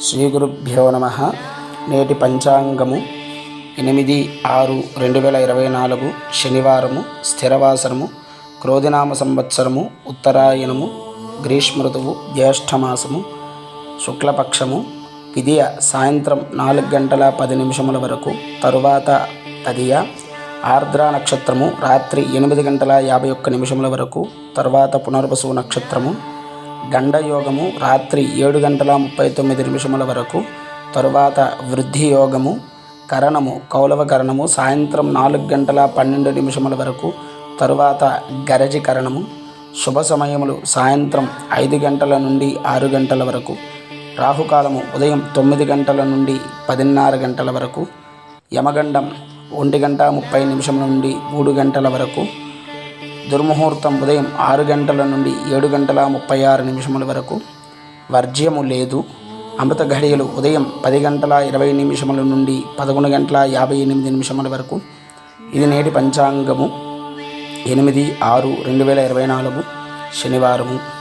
శ్రీ గురుభ్యో నమ. నేటి పంచాంగము ఎనిమిది ఆరు రెండు వేల ఇరవై నాలుగు శనివారము స్థిరవాసరము క్రోధినామ సంవత్సరము ఉత్తరాయణము గ్రీష్మ ఋతువు జ్యేష్ఠమాసము శుక్లపక్షము. విధియ సాయంత్రం నాలుగు గంటల పది నిమిషముల వరకు. తరువాత తదియ ఆర్ద్ర నక్షత్రము రాత్రి ఎనిమిది గంటల యాభై ఒక్క నిమిషముల వరకు. తరువాత పునర్వసు నక్షత్రము గండయోగము రాత్రి ఏడు గంటల ముప్పై తొమ్మిది నిమిషముల వరకు తరువాత వృద్ధి యోగము కరణము కౌలవ కరణము సాయంత్రం నాలుగు గంటల పన్నెండు నిమిషముల వరకు తరువాత గరజి కరణము శుభ సమయములు సాయంత్రం ఐదు గంటల నుండి ఆరు గంటల వరకు రాహుకాలము ఉదయం తొమ్మిది గంటల నుండి పదిన్నర గంటల వరకు యమగండం ఒంటి గంట ముప్పై నిమిషముల నుండి మూడు గంటల వరకు దుర్ముహూర్తం ఉదయం ఆరు గంటల నుండి ఏడు గంటల ముప్పై ఆరు నిమిషముల వరకు వర్జ్యము లేదు. అమృత ఘడియలు ఉదయం పది గంటల ఇరవై నిమిషముల నుండి పదకొండు గంటల యాభై ఎనిమిది నిమిషముల వరకు. ఇది నేటి పంచాంగము. ఎనిమిది ఆరు రెండు వేల ఇరవై నాలుగు శనివారము.